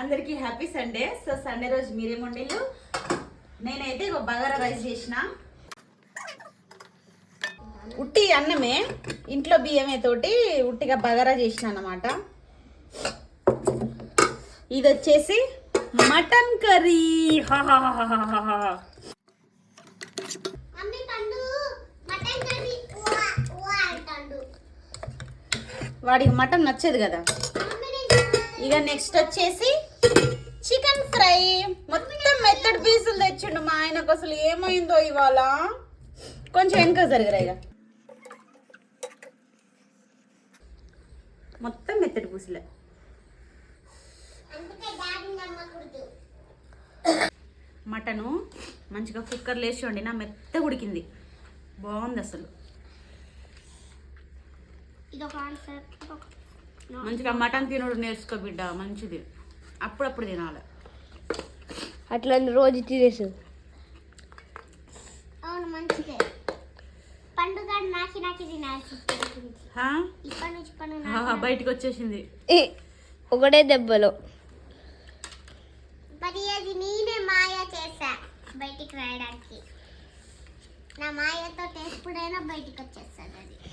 అందరికీ happy Sunday. So Sunday రోజు మీరేం వండిల్లు? నేనైతే బగారా రైస్ చేసిన. ఉట్టి అన్నమే ఇంట్లో బియ్యమే తోటి ఉట్టిగా బగారా చేసిన అన్నమాట. ఇది వచ్చేసి మటన్ కర్రీ. వాడికి మటన్ నచ్చదు కదా. ఇక నెక్స్ట్ వచ్చేసి తెచ్చిండు మా ఆయనకు అసలు ఏమైందో ఇవాళ? కొంచెం ఇక. మొత్తం మెత్తడి పీసులే. మటను మంచిగా కుక్కర్లో వేసి వండిన మెత్త ఉడికింది. బాగుంది అసలు. మంచిగా మటన్ తినడు నేర్చుకో బిడ్డ మంచిది. అప్పుడప్పుడు తినాలి. అట్లా రోజు తినేసు. అవును మంచిదే. పండుగ నాకి నాకి తినాల్సి వస్తుంది. హా? ఇప్పటి నుంచి పండుగ బయటికి వచ్చేసింది. ఒకటే దెబ్బలో. మరి అది నేనే మాయ చేశా బయటికి రాయడానికి. నా మాయతో ఎప్పుడైనా బయటికి వచ్చేస్తుంది అది.